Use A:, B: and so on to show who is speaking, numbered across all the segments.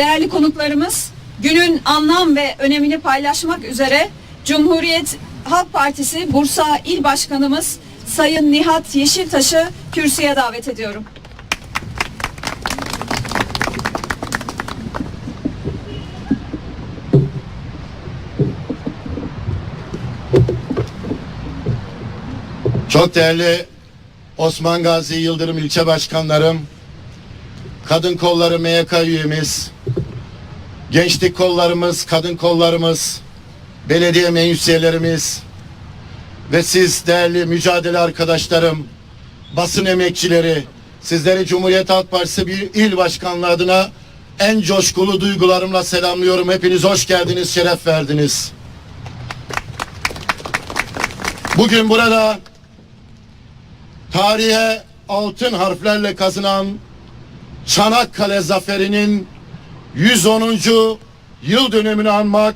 A: Değerli konuklarımız, günün anlam ve önemini paylaşmak üzere Cumhuriyet Halk Partisi Bursa İl Başkanımız Sayın Nihat Yeşiltaş'ı kürsüye davet ediyorum.
B: Çok değerli Osman Gazi Yıldırım ilçe başkanlarım, kadın kolları MYK üyemiz, gençlik kollarımız, kadın kollarımız, belediye meclis üyelerimiz ve siz değerli mücadele arkadaşlarım, basın emekçileri, sizleri Cumhuriyet Halk Partisi bir il başkanlığı adına en coşkulu duygularımla selamlıyorum. Hepiniz hoş geldiniz, şeref verdiniz. Bugün burada tarihe altın harflerle kazınan Çanakkale Zaferi'nin 110. yıl dönümünü anmak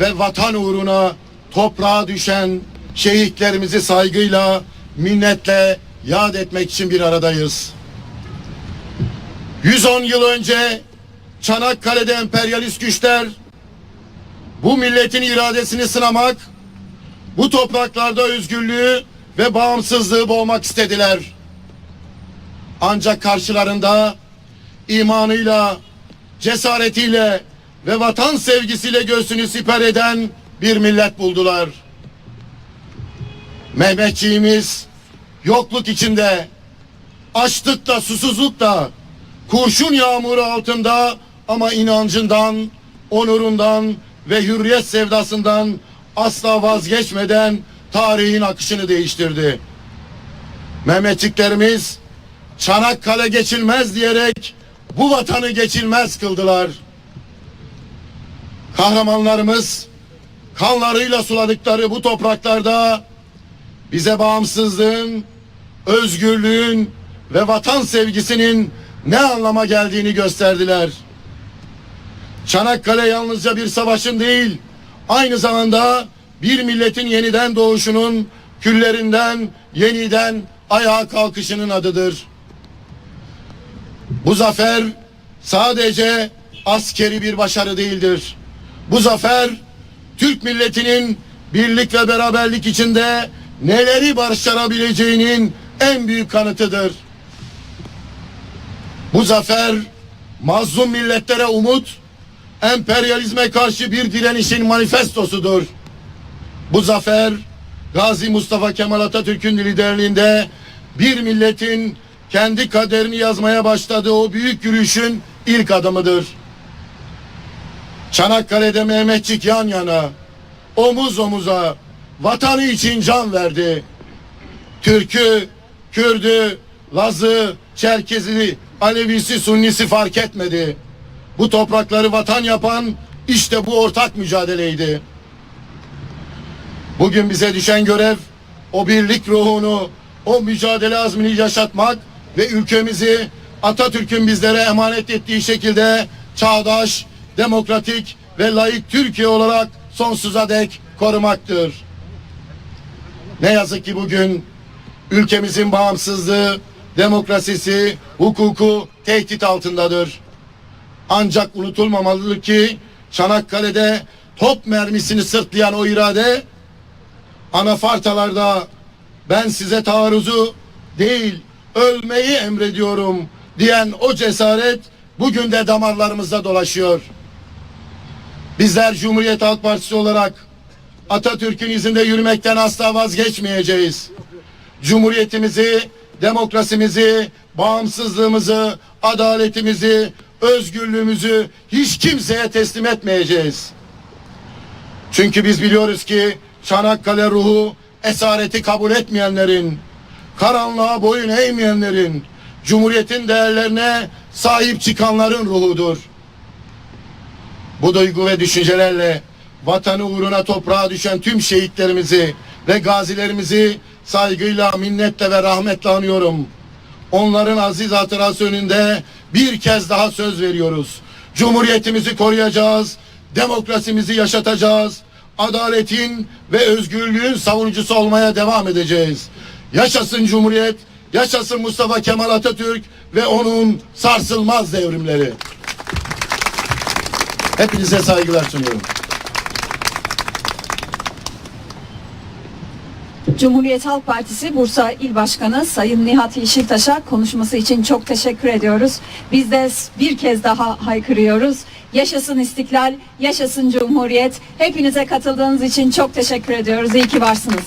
B: ve vatan uğruna toprağa düşen şehitlerimizi saygıyla, minnetle yad etmek için bir aradayız. 110 yıl önce Çanakkale'de emperyalist güçler bu milletin iradesini sınamak, bu topraklarda özgürlüğü ve bağımsızlığı boğmak istediler. Ancak karşılarında imanıyla, cesaretiyle ve vatan sevgisiyle göğsünü siper eden bir millet buldular. Mehmetçiğimiz yokluk içinde, açlıkta, susuzlukta, kurşun yağmuru altında ama inancından, onurundan ve hürriyet sevdasından asla vazgeçmeden tarihin akışını değiştirdi. Mehmetçiklerimiz Çanakkale geçilmez diyerek bu vatanı geçilmez kıldılar. Kahramanlarımız kanlarıyla suladıkları bu topraklarda bize bağımsızlığın, özgürlüğün ve vatan sevgisinin ne anlama geldiğini gösterdiler. Çanakkale yalnızca bir savaşın değil, aynı zamanda bir milletin yeniden doğuşunun, küllerinden yeniden ayağa kalkışının adıdır. Bu zafer sadece askeri bir başarı değildir. Bu zafer Türk milletinin birlik ve beraberlik içinde neleri başarabileceğinin en büyük kanıtıdır. Bu zafer mazlum milletlere umut, emperyalizme karşı bir direnişin manifestosudur. Bu zafer Gazi Mustafa Kemal Atatürk'ün liderliğinde bir milletin kendi kaderini yazmaya başladığı o büyük yürüyüşün ilk adımıdır. Çanakkale'de Mehmetçik yan yana, omuz omuza vatanı için can verdi. Türk'ü, Kürd'ü, Laz'ı, Çerkez'i, Alevisi, Sunnisi fark etmedi. Bu toprakları vatan yapan işte bu ortak mücadeleydi. Bugün bize düşen görev o birlik ruhunu, o mücadele azmini yaşatmak ve ülkemizi Atatürk'ün bizlere emanet ettiği şekilde çağdaş, demokratik ve layık Türkiye olarak sonsuza dek korumaktır. Ne yazık ki bugün ülkemizin bağımsızlığı, demokrasisi, hukuku tehdit altındadır. Ancak unutulmamalıdır ki Çanakkale'de top mermisini sırtlayan o irade anafartalarda ben size taarruzu değil ölmeyi emrediyorum diyen o cesaret bugün de damarlarımızda dolaşıyor. Bizler Cumhuriyet Halk Partisi olarak Atatürk'ün izinde yürümekten asla vazgeçmeyeceğiz. Cumhuriyetimizi, demokrasimizi, bağımsızlığımızı, adaletimizi, özgürlüğümüzü hiç kimseye teslim etmeyeceğiz. Çünkü biz biliyoruz ki Çanakkale ruhu esareti kabul etmeyenlerin, karanlığa boyun eğmeyenlerin, Cumhuriyetin değerlerine sahip çıkanların ruhudur. Bu duygu ve düşüncelerle vatanı uğruna toprağa düşen tüm şehitlerimizi ve gazilerimizi saygıyla, minnetle ve rahmetle anıyorum. Onların aziz hatırası önünde bir kez daha söz veriyoruz. Cumhuriyetimizi koruyacağız, demokrasimizi yaşatacağız, adaletin ve özgürlüğün savunucusu olmaya devam edeceğiz. Yaşasın Cumhuriyet, yaşasın Mustafa Kemal Atatürk ve onun sarsılmaz devrimleri. Hepinize saygılar sunuyorum.
A: Cumhuriyet Halk Partisi Bursa İl Başkanı Sayın Nihat Yeşiltaş'a konuşması için çok teşekkür ediyoruz. Biz de bir kez daha haykırıyoruz. Yaşasın İstiklal, yaşasın Cumhuriyet. Hepinize katıldığınız için çok teşekkür ediyoruz. İyi ki varsınız.